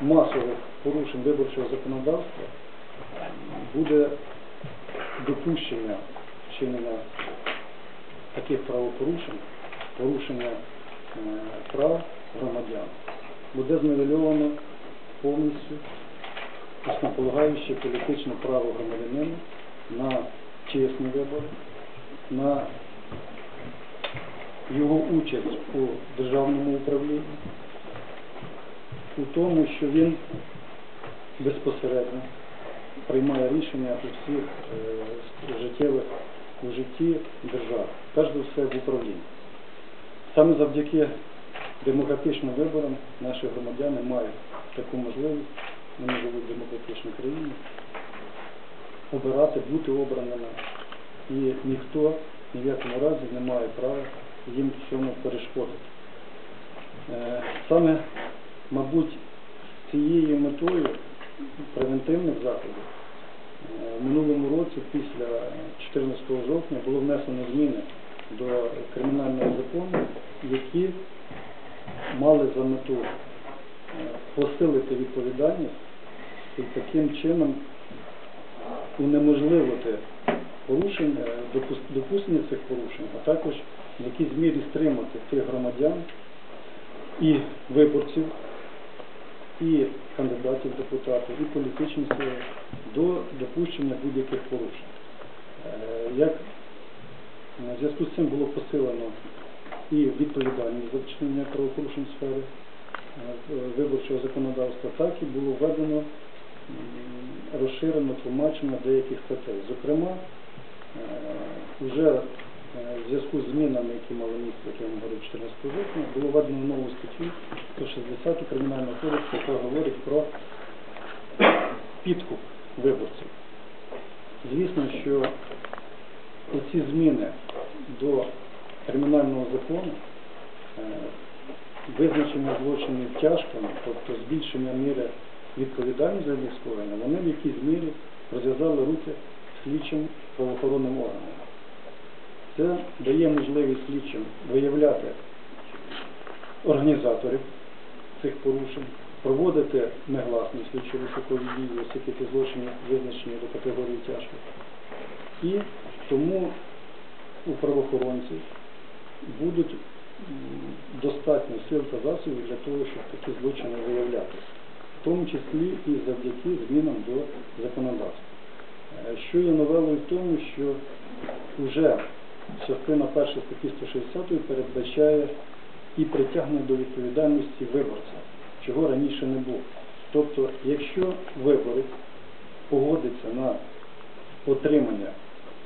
масових порушень виборчого законодавства буде допущення вчинення таких правопорушень, порушення е, прав громадян, буде зневельовано повністю основополагаюче політичне право громадянина на чесні вибори, на його участь у державному управлінні, у тому, що він безпосередньо приймає рішення у всіх е, життєвих у житті держави, перш за все в управлінні. Саме завдяки демократичним виборам наші громадяни мають таку можливість, вони живуть в демократичній країні, обирати, бути обраними. І ніхто ні в якому разі не має права їм в цьому перешкодити. Е, Саме, мабуть, цією метою превентивних заходів е, в минулому році, після 14 жовтня, було внесено зміни до кримінального закону, які мали за мету е, посилити відповідальність і таким чином унеможливити порушень, е, допущення цих порушень, а також в якійсь мірі стримати тих громадян і виборців, і кандидатів в депутати, і політичні сили до допущення будь-яких порушень. Е, Як в зв'язку з цим було посилено і відповідальність за вчинення правопорушень е, виборчого законодавства, так і було введено розширено тлумачення деяких статей. Зокрема, вже в зв'язку з змінами, які мали місце, як я вам говорив, 14 жовтня, було введено нову статтю 160 Кримінального кодексу, яка говорить про підкуп виборців. Звісно, що оці зміни до кримінального закону, е, визначення злочинів тяжкими, тобто збільшення міри відповідальності за їх скоєння, вони в якійсь мірі розв'язали руки слідчим правоохоронним органам. Це дає можливість слідчим виявляти організаторів цих порушень, проводити негласні слідчі високові дії, оскільки ті злочини визначені до категорії тяжких. І тому у правоохоронців будуть достатньо сил та засобів для того, щоб такі злочини виявляти, в тому числі і завдяки змінам до законодавства. Е, Що є новелою в тому, що вже частина перша статті 160 передбачає і притягнення до відповідальності виборця, чого раніше не було. Тобто, якщо виборець погодиться на отримання,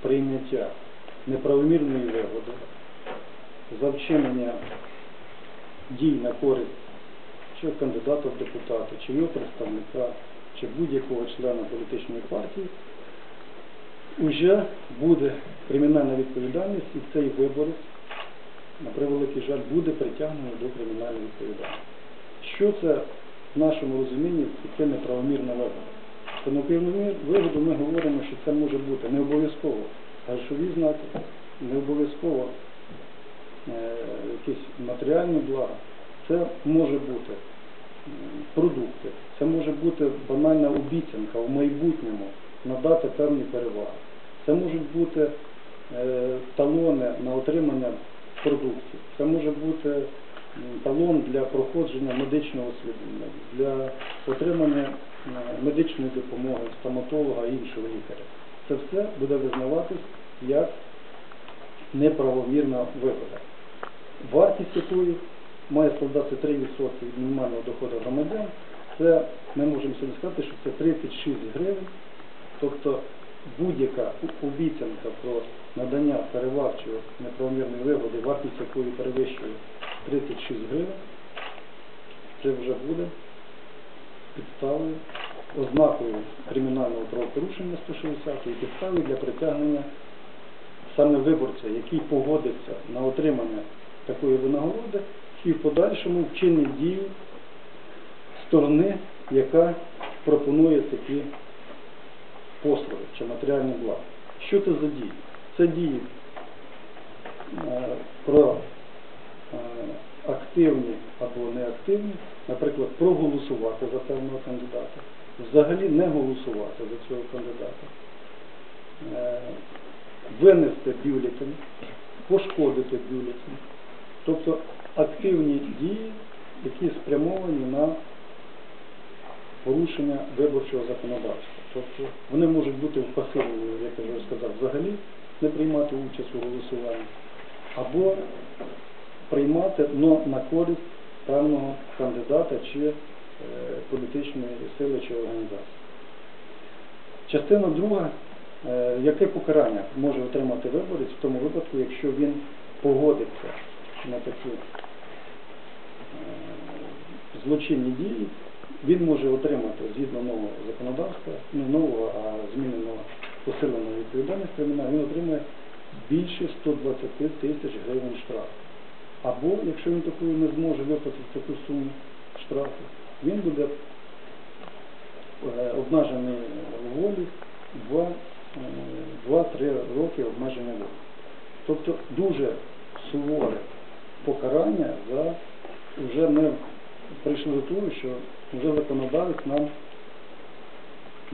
прийняття неправомірної вигоди, за вчинення дій на користь чи кандидата в депутати, чи його представника, чи будь-якого члена політичної партії, уже буде кримінальна відповідальність і цей виборець, на превеликий жаль, буде притягнений до кримінальної відповідальності. Що це в нашому розумінні це неправомірна вигода? Про неправомірну вигоду ми говоримо, що це може бути не обов'язково грошові знаки, не обов'язково е, якісь матеріальні блага. Це може бути продукти, це може бути банальна обіцянка в майбутньому надати певні переваги. Це можуть бути е, талони на отримання продуктів, це може бути талон для проходження медичного освітлення, для отримання е, медичної допомоги, стоматолога і іншого лікаря. Це все буде визнаватись як неправомірна вигода. Вартість якої має складати 3% від мінімального доходу громадян. Це ми можемо сьогодні сказати, що це 36 гривень. Тобто будь-яка обіцянка про надання переварчої неправомірної вигоди, вартість якої перевищує 36 гривень, це вже буде підставою, ознакою кримінального правопорушення 160 і підставою для притягнення саме виборця, який погодиться на отримання такої винагороди і в подальшому вчинить дію сторони, яка пропонує такі послуги чи матеріальні блага. Що це за дії? Це дії е, про е, активні або неактивні, наприклад, проголосувати за певного кандидата, взагалі не голосувати за цього кандидата, е, винести бюлетень, пошкодити бюлетень. Тобто активні дії, які спрямовані на порушення виборчого законодавства. Тобто вони можуть бути в пасивному, як я вже сказав, взагалі не приймати участь у голосуванні, або приймати но на користь певного кандидата чи е, політичної сили чи організації. Частина друга, е, яке покарання може отримати виборець в тому випадку, якщо він погодиться на такі е, злочинні дії, він може отримати згідно нового законодавства, не нового, а зміненого відповідальність кримінальної, він отримує більше 120 тисяч гривень штрафу. Або, якщо він такою не зможе виплатити таку суму штрафу, він буде е, обмежений в волі 2-3 роки обмеження волі. Тобто дуже суворе покарання за вже ми прийшли до того, що вже законодавець нам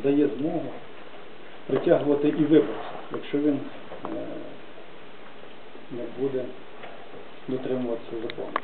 дає змогу притягувати і виборця, якщо він е, не буде дотримуватися закону.